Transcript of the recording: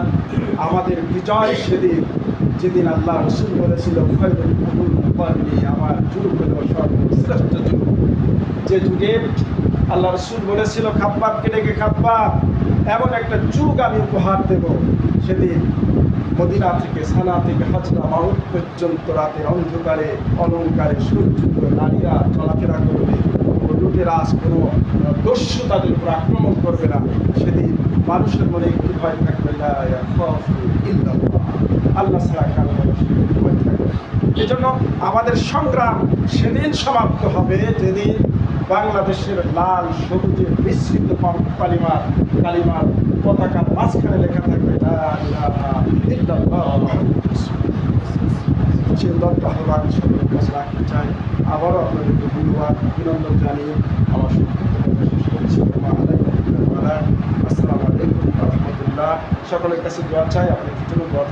ভাইজান আমাদের বিজয় সেদিন, যেদিন আল্লাহ রসুল বলেছিল আমার যুগ হলো সর্বশ্রেষ্ঠ যুগ যে যুগে আল্লাহ রসুল বলেছিল খাপ্পাবকে ডেকে খাপ্পাব এমন একটা যুগ আমি উপহার দেব। সেদিন মদিনা থেকে সানা থেকে হাজরা মাউট পর্যন্ত রাতের অন্ধকারে, অলঙ্কারে সজ্জিত নারীরা চলাফেরা করবে। লুটেরাজ কোনো দস্যু তাদের উপর আক্রমণ করবে না। মানুষের মনে একটু ভয় থাকবে আল্লাহ ছাড়া কারও মনে সেদিন ভয় থাকবে। এজন্য আমাদের সংগ্রাম সেদিন সমাপ্ত হবে যেদিন বাংলাদেশের লাল সবুজে পা- কালিমার কালিমার পতাকার মাঝখানে লেখা থাকবে আবারও আপনাদেরকে ধন্যবাদ, অভিনন্দন জানিয়ে আমার সকলের কাছে দোয়া চাই আপনাদের জন্য দোয়া